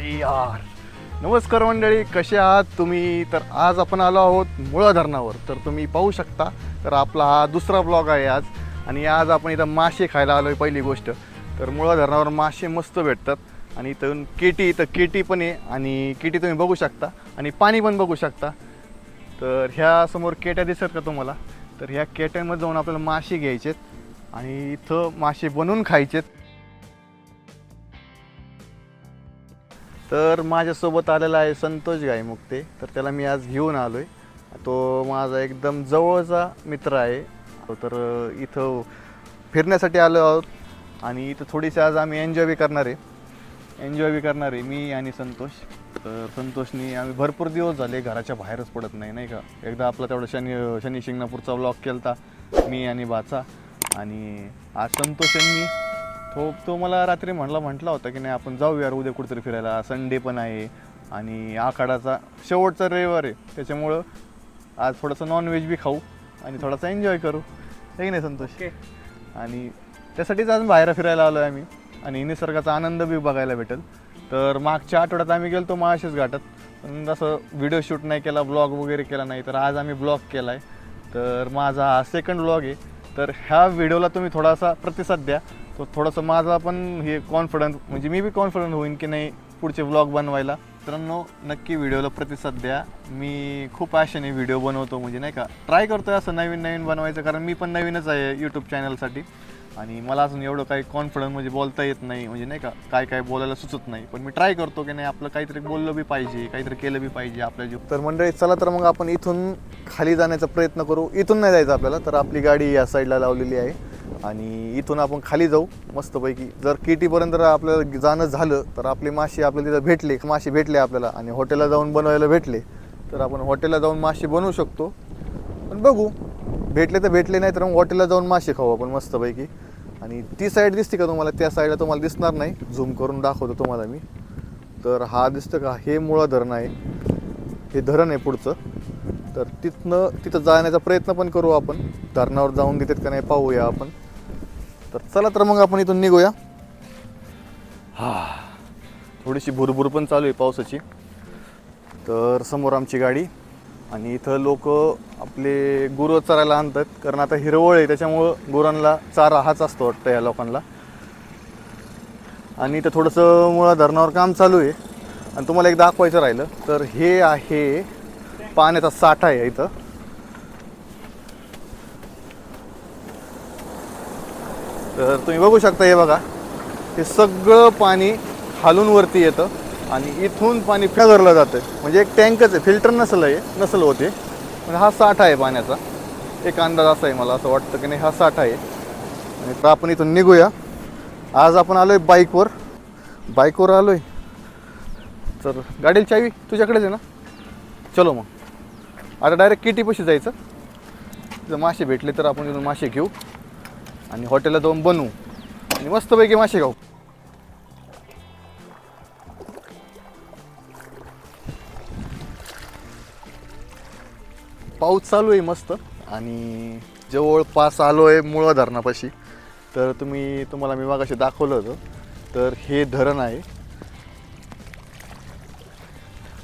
यार नमस्कार मंडळी कसे आहात तुम्ही? तर आज आपण आलो आहोत मुळा धरणावर. तर तुम्ही पाहू शकता तर आपला हा दुसरा ब्लॉग आहे आज. आणि आज आपण इथं मासे खायला आलो आहे पहिली गोष्ट. तर मुळा धरणावर मासे मस्त भेटतात. आणि इथून केटी इथं केटी पण आहे. आणि केटी तुम्ही बघू शकता. आणि पाणी पण बघू शकता. तर ह्या समोर केट्या दिसत का तुम्हाला? तर ह्या केट्यांमध्ये जाऊन आपल्याला मासे घ्यायचेत. आणि इथं मासे बनवून खायचेत. तर माझ्यासोबत आलेला आहे संतोष गायमुक्ते. तर त्याला मी आज घेऊन आलो आहे तो माझा एकदम जवळचा मित्र आहे. तर इथं फिरण्यासाठी आलो आहोत. आणि इथं थोडीशी आज आम्ही एन्जॉय बी करणार आहे. एन्जॉय बी करणार आहे मी आणि संतोष. तर संतोषनी आम्ही भरपूर दिवस झाले घराच्या बाहेरच पडत नाही नाही का? एकदा आपला तेवढा शनी शनी शिंगणापूरचा व्लॉग केला मी आणि बाचा. आणि आज संतोष यांनी तो तो मला रात्री म्हणला म्हटला होता की नाही आपण जाऊया उद्या कुठेतरी फिरायला. संडे पण आहे आणि आखाडाचा शेवटचा रविवार आहे. त्याच्यामुळं आज थोडंसं नॉनव्हेज बी खाऊ आणि थोडासा एन्जॉय करू. हे की नाही संतोष? आणि त्यासाठीच आज बाहेर फिरायला आलो आहे आम्ही. आणि निसर्गाचा आनंद बी बघायला भेटेल. तर मागच्या आठवड्यात आम्ही गेलो माळशेच घाटात. पण असं व्हिडिओ शूट नाही केला ब्लॉग वगैरे केला नाही. तर आज आम्ही ब्लॉग केला आहे तर माझा हा सेकंड ब्लॉग आहे. तर ह्या व्हिडिओला तुम्ही थोडासा प्रतिसाद द्या. तो थोडंसं माझा पण हे कॉन्फिडन्स म्हणजे मी बी कॉन्फिडंट होईन की नाही पुढचे व्लॉग बनवायला. मित्रांनो नक्की व्हिडिओला प्रतिसाद द्या. मी खूप आशेने व्हिडिओ बनवतो म्हणजे नाही का? ट्राय करतोय असं नवीन नवीन बनवायचं कारण मी पण नवीनच आहे यूट्यूब चॅनलसाठी आणि मला अजून एवढं काही कॉन्फिडन्स म्हणजे बोलता येत नाही म्हणजे नाही का काय काय बोलायला सुचत नाही. पण मी ट्राय करतो की नाही आपलं काहीतरी बोललं बी पाहिजे काहीतरी केलं बी पाहिजे आपल्या जीव. तर मंडळी चला तर मग आपण इथून खाली जाण्याचा प्रयत्न करू. इथून नाही जायचं आपल्याला तर आपली गाडी या साईडला लावलेली आहे. आणि इथून आपण खाली जाऊ मस्तपैकी. जर केटीपर्यंत जर आपल्याला जाणं झालं तर आपले मासे आपल्याला तिथं भेटले मासे भेटले आपल्याला. आणि हॉटेलला जाऊन बनवायला भेटले तर आपण हॉटेलला जाऊन मासे बनवू शकतो. पण बघू भेटले तर भेटले नाही तर मग हॉटेलला जाऊन मासे खाऊ आपण मस्तपैकी. आणि ती साईड दिसते का तुम्हाला? त्या साईडला तुम्हाला दिसणार नाही. झूम करून दाखवतो तुम्हाला मी. तर हा दिसतं का? हे मुळं धरण आहे. हे धरण आहे पुढचं. तर तिथनं तिथं जाण्याचा प्रयत्न पण करू आपण. धरणावर जाऊन देतात का नाही पाहूया आपण. तर चला तर मग आपण इथून निघूया. हा थोडीशी भुरभुर पण चालू आहे पावसाची. तर समोर आमची गाडी. आणि इथं लोक आपले गुरं चरायला आणतात कारण आता हिरवळ आहे त्याच्यामुळं गुरांना चारा हाच असतो वाटतं या लोकांना. आणि इथं थोडंसं मुळा धरणावर काम चालू आहे. आणि तुम्हाला एक दाखवायचं राहिलं तर हे आहे पाण्याचा साठा आहे इथं. तर तुम्ही बघू शकता हे बघा हे सगळं पाणी खालून वरती येतं. आणि इथून पाणी फिरलं जातं म्हणजे एक टँकच आहे फिल्टर नसलं आहे नसल होते. हा साठा आहे पाण्याचा. एक अंदाज असा आहे मला असं वाटतं की नाही हा साठा आहे. आणि तर आपण इथून निघूया. आज आपण आलो आहे बाईकवर. बाईकवर आलो आहे तर गाडीला चावी तुझ्याकडेच आहे ना? चलो मग. आता डायरेक्ट किटीपाशी जायचं. जर मासे भेटले तर आपण इथून मासे घेऊ. आणि हॉटेलला जाऊन बनवू. आणि मस्तपैकी मासे खाऊ. पाऊस चालू आहे मस्त आणि जवळपास आलो आहे मुळा धरणापाशी. तर तुम्ही तुम्हाला मी मागाशी दाखवलं होतं. तर हे धरण आहे.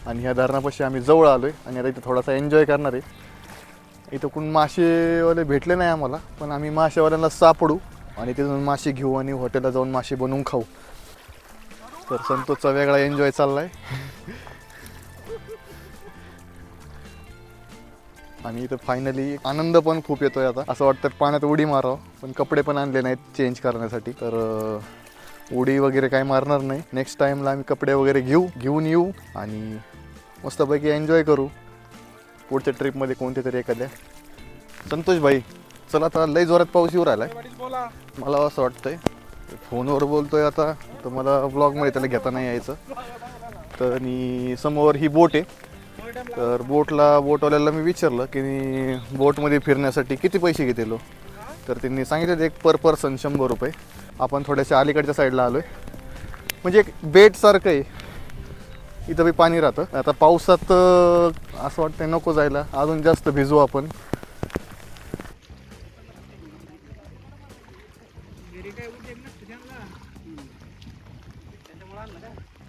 आणि ह्या धरणापाशी आम्ही जवळ आलो आहे आणि आता इथं थोडासा एन्जॉय करणार आहे. इथं कोण मासेवाले भेटले नाही आम्हाला पण आम्ही मासेवाल्यांना सापडू आणि तिथून मासे घेऊ आणि हॉटेलला जाऊन मासे बनवून खाऊ. तर संतोषचा वेगळा एन्जॉय चाललाय. आणि इथं फायनली आनंद पण खूप येतोय आता. असं वाटतं पाण्यात उडी मारावं पण कपडे पण आणले नाहीत चेंज करण्यासाठी. तर उडी वगैरे काय मारणार नाही. नेक्स्ट टाईमला आम्ही कपडे वगैरे घेऊ घेऊन येऊ आणि मस्तपैकी एन्जॉय करू. पुढच्या ट्रिपमध्ये कोणते तरी एखाद्या. संतोष भाई चला आता लय जोरात पाऊस येऊ राहिलाय. मला असं वाटतंय फोनवर बोलतोय आता तर मला ब्लॉगमध्ये त्याला घेता नाही यायचं. तर आणि समोर ही बोट आहे. तर बोटला बोटवाल्याला मी विचारलं की बोटमध्ये फिरण्यासाठी किती पैसे घेतेलो? तर त्यांनी सांगितलं एक पर पर्सन शंभर रुपये. आपण थोड्याशा अलीकडच्या साईडला आलो आहे म्हणजे एक बेटसारखं आहे. इथं बी पाणी राहतं. आता पावसात असं वाटतं नको जायला. अजून जास्त भिजू आपण.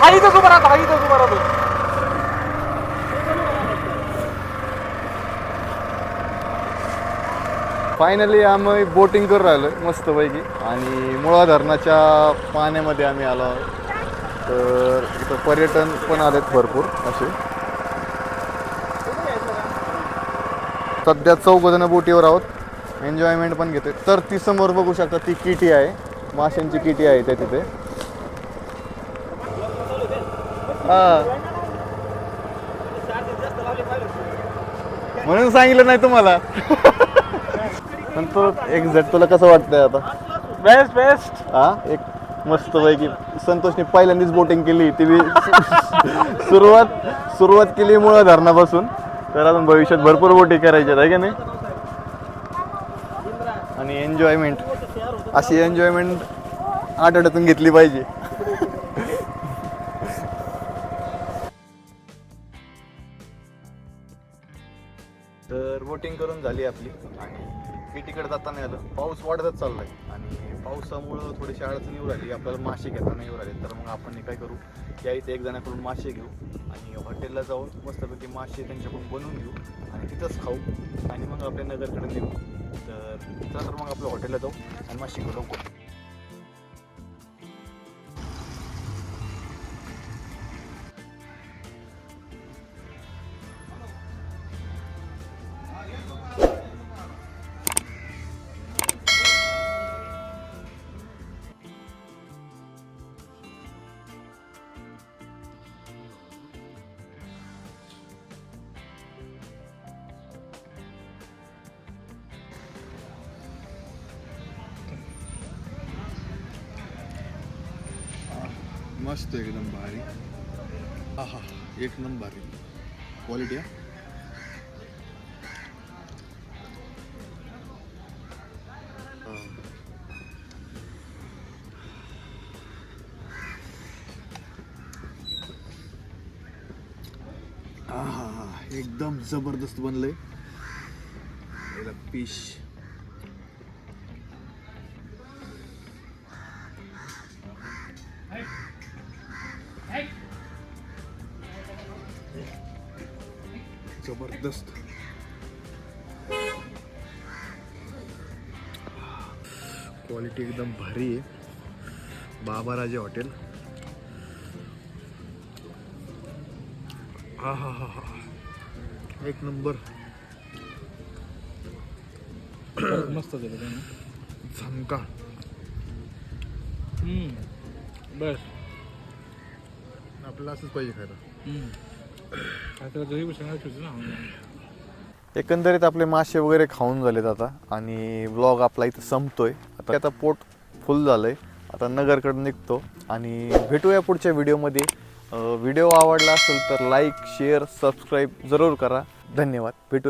हाईतच उभा राहतो हाईतच उभा राहतो. फायनली आम्ही बोटिंग करून राहिलो मस्तपैकी. आणि मुळा धरणाच्या पाण्यामध्ये आम्ही आलो आहोत. तर इथं पर्यटन पण आलेत भरपूर असे. सध्या चौघजणं बोटीवर आहोत. एन्जॉयमेंट पण घेते तर ती समोर बघू शकता ती किटी आहे. माशांची किटी आहे त्या तिथे हा म्हणून सांगितलं नाही तुम्हाला. पण तो एक झट तुला कसं वाटतंय आता? बेस्ट बेस्ट हा? एक मस्त पैकी संतोषने पहिल्यांदाच बोटिंग केली. ती बी सुरुवात सुरुवात केली मुळं धरणापासून. तर अजून भविष्यात भरपूर बोटिंग करायच्यात आहे का नाही? आणि एन्जॉयमेंट अशी एन्जॉयमेंट आठवड्यातून घेतली पाहिजे. तर बोटिंग करून झाली आपली. आणि मी तिकडे जाताना आलं. पाऊस वाढतच चाललाय. आणि पावसामुळं थोडीशी अडचण येऊ राहिली. आपल्याला मासे घेताना येऊ राहिले. तर मग आपण काय करू? या इथे एक जणाकडून मासे घेऊ. आणि हॉटेलला जाऊन मस्तपैकी मासे त्यांच्याकडून बनवून घेऊ. आणि तिथंच खाऊ. आणि मग आपल्या नगरकडे नेऊ. तर चला तर मग आपल्या हॉटेलला जाऊ. आणि मासे घेऊ लवकर. मस्त एकदम भारी. आहा एक नंबर. भारी क्वालिटी आहे आहा एकदम जबरदस्त बनलंय. याला फिश जबरदस्त. क्वालिटी एकदम भारी आहे. बाबाराजे हॉटेल हा हा हा हा. एक नंबर मस्त झमका. बस. आपल्याला असंच पाहिजे खायला. एकंदरीत आपले मासे वगैरे खाऊन झालेत आता आणि ब्लॉग आपला इथं संपतोय. आता आता पोट फुल झालंय. आता नगरकडं निघतो आणि भेटूया पुढच्या व्हिडिओमध्ये. व्हिडिओ आवडला असेल तर लाईक शेअर सबस्क्राईब जरूर करा. धन्यवाद. भेटू